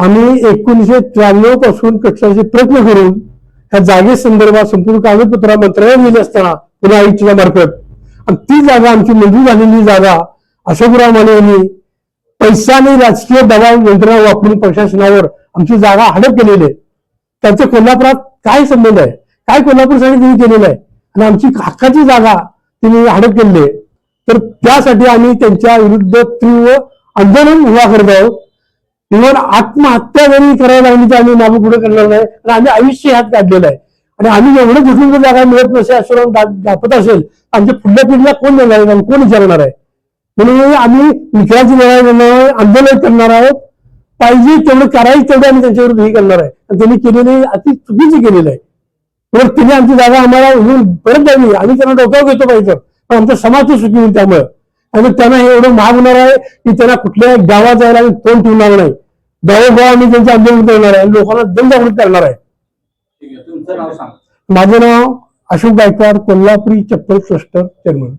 आम्ही एकोणीसशे त्र्याण्णवपासून कक्षाचे प्रयत्न करून ह्या जागे संदर्भात संपूर्ण कागदपत्र मंत्रालयात गेली असताना पुन्हा आयुक्तच्या मार्फत. आणि ती जागा आमची मंजूर झालेली जागा अशोकराव माने यांनी पैसा आणि राजकीय दबाव यंत्रणा वापरून प्रशासनावर आमची जागा हडप केलेली आहे. त्यांचं कोल्हापुरात काय संबंध आहे? काय कोल्हापूरसाठी त्यांनी केलेलं आहे? आणि आमची हक्काची जागा त्यांनी हडप केलेली आहे. तर त्यासाठी आम्ही त्यांच्या विरुद्ध तीव्र आंदोलन उभा करत आहोत. इव्हन आत्महत्या जरी करायला लागली तर आम्ही मागं पुढे करणार नाही. आणि आम्ही आयुष्य ह्यात काढलेलं आहे. आणि आम्ही एवढं दुसरी जागा मिळत नसेल असं दाखवत असेल आमच्या पुढल्या पिढीला कोण देणार आहे कोण विचारणार आहे? म्हणून आम्ही विकायची लढाई करणार आहे आंदोलन करणार आहोत. पाहिजे तेवढं करायचं तेवढं आम्ही त्यांच्यावर हे करणार आहे. आणि त्यांनी केलेले अति चुकीची केलेलं आहे. तर तिने आमची जागा आम्हाला घेऊन परत द्यावी. आम्ही त्यांना डोक्यावर घेतो पाहिजे. पण आमचा समाज सुखी होईल त्यामुळे. आणि त्यांना हे एवढं महाग होणार आहे की त्यांना कुठल्या गावात जायला आम्ही तोंड ठेवणार नाही. गावोगाव आम्ही त्यांचे आंदोलन करणार आहे. लोकांना दंडावृत करणार आहे. ठीक आहे तुमचं नाव सांग. माझं नाव अशोक गायकवाड कोल्हापुरी चप्पल क्लस्टर चेअरमन.